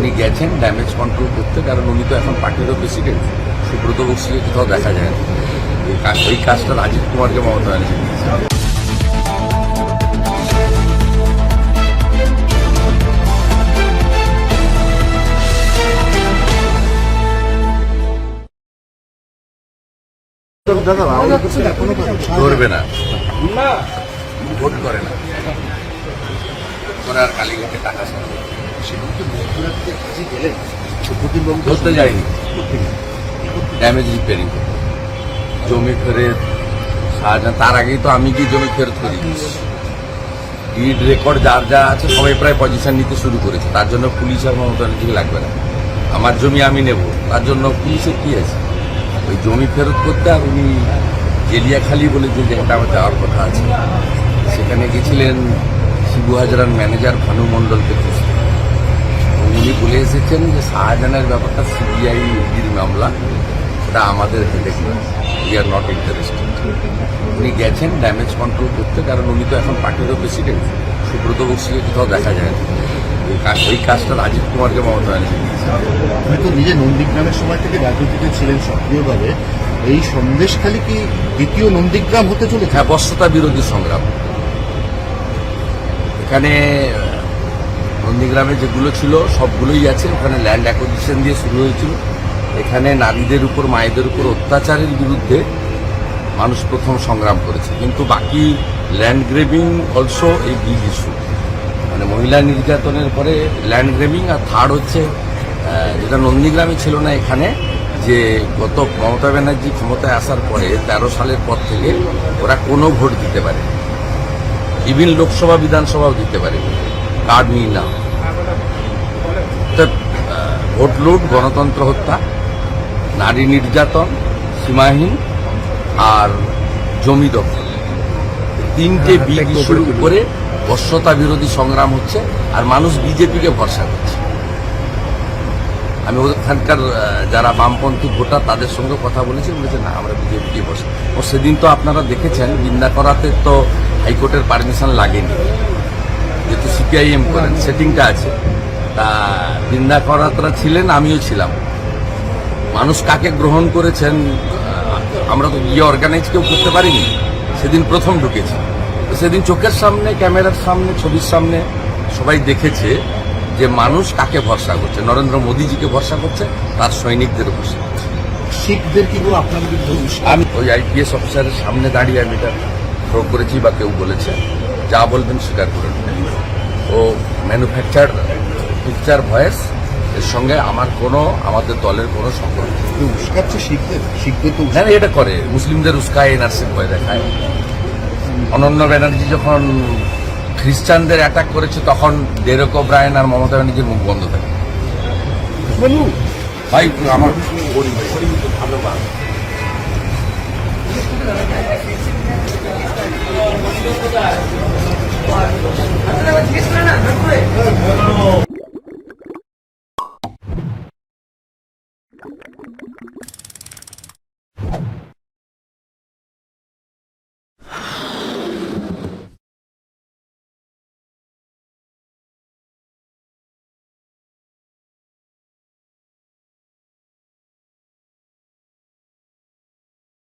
উনি গেছেন damage control করতে কারণ উনি তো এখন পার্টিরও প্রেসিডেন্ট সুব্রত বক্সিকে কোথাও দেখা যায় না। এই কাজ কাজটা রাজীব কুমারকে মমতা ব্যানার্জি দিয়েছে। ধরবে না। ভোট করে না। করে আর কালীঘাটে টাকা কাজে গেলেন ধরতে যায়নি। ড্যামেজ রিপেয়ারিং জমি ফেরত শাহজাহান তার আগেই তো আমি কি জমি ফেরত করি। ডিড রেকর্ড যার যা আছে সবাই প্রায় পজিশন নিতে শুরু করেছে। তার জন্য পুলিশ আর মমতা ব্যানার্জিকে লাগবে না। আমার জমি আমি নেব। তার জন্য পুলিশের কি আছে? ওই জমি ফেরত করতে আর উনি জেলিয়াখালি বলে যে জায়গাটা আমার যাওয়ার কথা আছে। সেখানে গেছিলেন শিবু হাজরার ম্যানেজার ভানু মণ্ডলকে খুঁজতে। উনি বলে এসেছেন যে শাহজাহানের ব্যাপারটা সিবিআই ইডির মামলা ওটা আমাদের হেডে উই আর নট ইন্টারেস্টেড উনি গেছেন ড্যামেজ কন্ট্রোল করতে কারণ উনি তো এখন পার্টিরও প্রেসিডেন্ট সুব্রত বক্সিকে কোথাও দেখা যায় না। ওই কাজ ওই কাজটা রাজীব কুমারকে মমতা ব্যানার্জি আপনি তো নিজে নন্দীগ্রামের সময় থেকে রাজনীতিতে ছিলেন সক্রিয়ভাবে। এই সন্দেশখালী কি দ্বিতীয় নন্দীগ্রাম হতে চলেছে? হ্যাঁ বস্যতা বিরোধী সংগ্রাম। এখানে নন্দীগ্রামে যেগুলো ছিল, সবগুলোই আছে। ওখানে ল্যান্ড অ্যাকোজিশন দিয়ে শুরু হয়েছিল। এখানে নারীদের উপর, মায়েদের উপর অত্যাচারের বিরুদ্ধে মানুষ প্রথম সংগ্রাম করেছে। কিন্তু বাকি ল্যান্ড গ্রেবিং অলসো এই বিগ ইস্যু মানে মহিলা নির্যাতনের পরে ল্যান্ড গ্রেবিং আর থার্ড হচ্ছে যেটা নন্দীগ্রামে ছিল না এখানে, যে গত মমতা ব্যানার্জি ক্ষমতায় আসার পরে তেরো সালের পর থেকে ওরা কোনো ভোট দিতে পারে ইভিন লোকসভা, বিধানসভাও দিতে পারে কার্ড নিয়ে না ভোট লুট গণতন্ত্র হত্যা নারী নির্যাতন সীমাহীন আর জমি দখল। তিনটে বিগ ইস্যুর উপরে বর্ষতা বিরোধী সংগ্রাম হচ্ছে আর মানুষ বিজেপিকে ভরসা করছে। আমি ওখানকার যারা বামপন্থী ভোটার তাদের সঙ্গে কথা বলেছি বলেছে না আমরা বিজেপিকে ভরসা ও সেদিন তো আপনারা দেখেছেন বিন্দা করাতে তো হাইকোর্টের পারমিশন লাগেনি। যেহেতু সিপিআইএম করেন সেটিংটা আছে। তা বৃন্দা করাতরা ছিলেন আমিও ছিলাম। মানুষ কাকে গ্রহণ করেছেন আমরা তো গিয়ে অর্গানাইজ কেউ করতে পারিনি। সেদিন প্রথম ঢুকেছি। তো সেদিন চোখের সামনে ক্যামেরার সামনে ছবির সামনে সবাই দেখেছে যে মানুষ কাকে ভরসা করছে। নরেন্দ্র মোদীজিকে ভরসা করছে তার সৈনিকদের ভরসা করছে। শিখদের কি আপনার আমি ওই আইপিএস অফিসারের সামনে দাঁড়িয়ে আমি এটা করেছি বা কেউ বলেছে। যা বলবেন স্বীকার করে নেবেন। ও ম্যানুফ্যাকচার পিকচার ভয়েস এর সঙ্গে আমার কোনো আমাদের দলের কোনো সম্পর্ক উস্কাচ্ছে শিখদের শিখদের তো হ্যাঁ এটা করে। মুসলিমদের উস্কায় এনআরসি ভয় দেখায়। অনন্য ব্যানার্জি যখন খ্রিস্টানদের অ্যাটাক করেছে তখন ডেরেক ব্রায়ন আর মমতা ব্যানার্জির মুখ বন্ধ থাকে। ভাই আমার ধন্যবাদ।